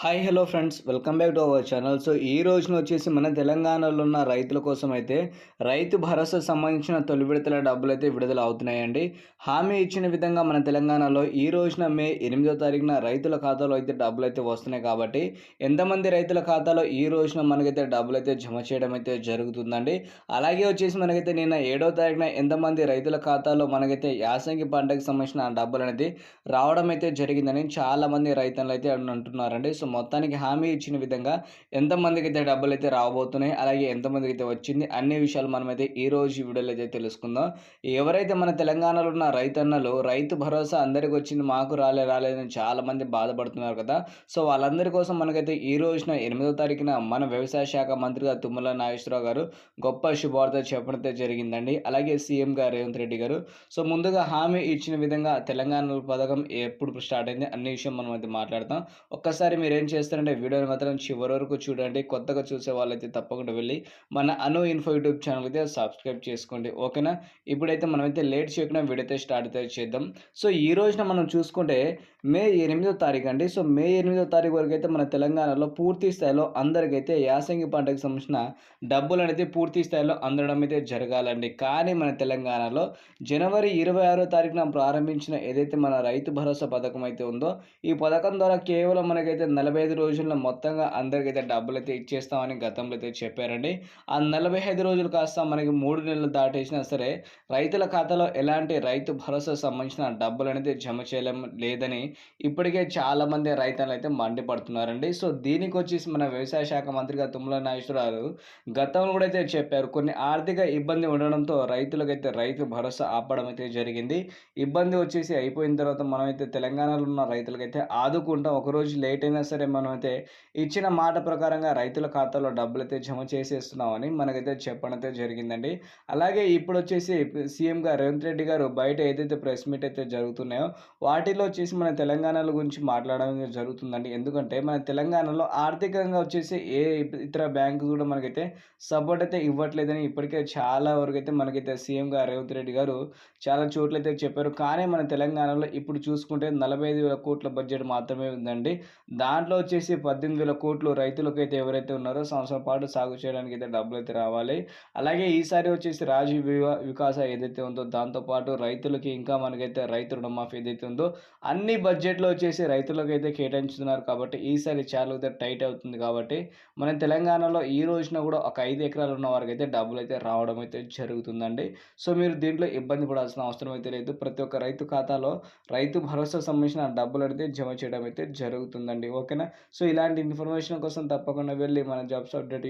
Hi hello friends welcome back to our channel so ఈ రోజున వచ్చేసి మన తెలంగాణలో ఉన్న రైతుల కోసం అయితే రైతు భరోసా సంబంధించిన తొలి విడతల డబ్బులు అయితే విడుదల అవుతున్నాయండి. హామీ ఇచ్చిన విధంగా మన తెలంగాణలో ఈ రోజున మే ఎనిమిదో తారీఖున రైతుల ఖాతాలో అయితే డబ్బులు అయితే వస్తున్నాయి కాబట్టి ఎంతమంది రైతుల ఖాతాలో ఈ రోజున మనకైతే డబ్బులు అయితే జమ చేయడం అయితే జరుగుతుందండి. అలాగే వచ్చేసి మనకైతే నిన్న ఏడో తారీఖున ఎంతమంది రైతుల ఖాతాలో మనకైతే యాసంగి పంటకు సంబంధించిన డబ్బులు అనేది రావడం అయితే జరిగిందని చాలామంది రైతులు అయితే అంటున్నారండి. సో మొత్తానికి హామీ ఇచ్చిన విధంగా ఎంతమందికి అయితే డబ్బులు అయితే రాబోతున్నాయి అలాగే ఎంతమందికి అయితే వచ్చింది అన్ని విషయాలు మనమైతే ఈ రోజు వీడియోలో అయితే తెలుసుకుందాం. ఎవరైతే మన తెలంగాణలో ఉన్న రైతన్నలు రైతు భరోసా అందరికి వచ్చింది మాకు రాలే రాలేదని చాలామంది బాధపడుతున్నారు కదా. సో వాళ్ళందరి కోసం మనకైతే ఈ రోజున ఎనిమిదో తారీఖున మన వ్యవసాయ శాఖ మంత్రిగా తుమ్మల నాగేశ్వరరావు గారు గొప్ప శుభవార్త చెప్పడం జరిగిందండి. అలాగే సీఎం గారు రేవంత్ రెడ్డి గారు. సో ముందుగా హామీ ఇచ్చిన విధంగా తెలంగాణ పథకం ఎప్పుడు స్టార్ట్ అయింది అన్ని విషయం మనం అయితే మాట్లాడతాం. ఒక్కసారి మీరు ఏం చేస్తారంటే వీడియోని మాత్రం చివరి వరకు చూడండి. కొత్తగా చూసే వాళ్ళైతే తప్పకుండా వెళ్ళి మన అను ఇన్ఫో యూట్యూబ్ ఛానల్ అయితే సబ్స్క్రైబ్ చేసుకోండి. ఓకేనా? ఇప్పుడైతే మనమైతే లేట్ చేయకుండా వీడియో అయితే స్టార్ట్ అయితే చేద్దాం. సో ఈ రోజున మనం చూసుకుంటే మే ఎనిమిదో తారీఖు అండి. సో మే ఎనిమిదో తారీఖు వరకు అయితే మన తెలంగాణలో పూర్తి స్థాయిలో అందరికైతే యాసంగి పంటకు సంబంధించిన డబ్బులు అనేది పూర్తి స్థాయిలో అందడం అయితే జరగాలండి. కానీ మన తెలంగాణలో జనవరి ఇరవై ఆరో తారీఖున ప్రారంభించిన ఏదైతే మన రైతు భరోసా పథకం అయితే ఉందో ఈ పథకం ద్వారా కేవలం మనకైతే నలభై నలభై ఐదు రోజుల్లో మొత్తంగా అందరికైతే డబ్బులు అయితే ఇచ్చేస్తామని గతంలో అయితే చెప్పారండి. ఆ నలభై ఐదు రోజులు కాస్త మనకి మూడు నెలలు దాటేసినా సరే రైతుల ఖాతాలో ఎలాంటి రైతు భరోసా సంబంధించిన డబ్బులు అనేది జమ చేయలేం లేదని ఇప్పటికే చాలామంది రైతులు అయితే మండిపడుతున్నారండి. సో దీనికి వచ్చేసి మన వ్యవసాయ శాఖ మంత్రిగా తుమ్మల నాగేశ్వరరావు గతంలో కూడా అయితే చెప్పారు కొన్ని ఆర్థిక ఇబ్బంది ఉండడంతో రైతులకైతే రైతు భరోసా ఆపడం అయితే జరిగింది. ఇబ్బంది వచ్చేసి అయిపోయిన తర్వాత మనమైతే తెలంగాణలో ఉన్న రైతులకైతే ఆదుకుంటాం ఒకరోజు లేట్ అయినా సరే మనమైతే ఇచ్చిన మాట ప్రకారంగా రైతుల ఖాతాలో డబ్బులు అయితే జమ చేసేస్తున్నామని మనకైతే చెప్పడం అయితే జరిగిందండి. అలాగే ఇప్పుడు వచ్చేసి సీఎంగా రేవంత్ రెడ్డి గారు బయట ఏదైతే ప్రెస్ మీట్ అయితే జరుగుతున్నాయో వాటిలో వచ్చేసి మన తెలంగాణలో గురించి మాట్లాడడం జరుగుతుందండి. ఎందుకంటే మన తెలంగాణలో ఆర్థికంగా వచ్చేసి ఏ ఇతర బ్యాంకు కూడా మనకైతే సపోర్ట్ అయితే ఇవ్వట్లేదని ఇప్పటికే చాలా వరకు అయితే మనకైతే సీఎంగా రేవంత్ రెడ్డి గారు చాలా చోట్ల అయితే చెప్పారు. కానీ మన తెలంగాణలో ఇప్పుడు చూసుకుంటే నలభై ఐదు వేల కోట్ల బడ్జెట్ మాత్రమే ఉందండి. దాని దాంట్లో వచ్చేసి పద్దెనిమిది వేల కోట్లు రైతులకు అయితే ఎవరైతే ఉన్నారో సంవత్సరం పాటు సాగు చేయడానికి అయితే డబ్బులు అయితే రావాలి. అలాగే ఈసారి వచ్చేసి రాజు వికాస ఏదైతే ఉందో దాంతోపాటు రైతులకి ఇంకా మనకైతే రైతు రుణమాఫీ ఏదైతే ఉందో అన్ని బడ్జెట్లో వచ్చేసి రైతులకు అయితే కేటాయించుతున్నారు కాబట్టి ఈసారి చాలా అయితే టైట్ అవుతుంది కాబట్టి మన తెలంగాణలో ఈ రోజున కూడా ఒక ఐదు ఎకరాలు ఉన్న వారికి అయితే డబ్బులు అయితే రావడం అయితే జరుగుతుందండి. సో మీరు దీంట్లో ఇబ్బంది పడాల్సిన అవసరం అయితే లేదు. ప్రతి ఒక్క రైతు ఖాతాలో రైతు భరోసా సంబంధించిన డబ్బులు అయితే జమ చేయడం అయితే జరుగుతుందండి. ఓకే. ఓకేనా? సో ఇలాంటి ఇన్ఫర్మేషన్ కోసం తప్పకుండా వెళ్ళి మన జాబ్స్ అప్డేట్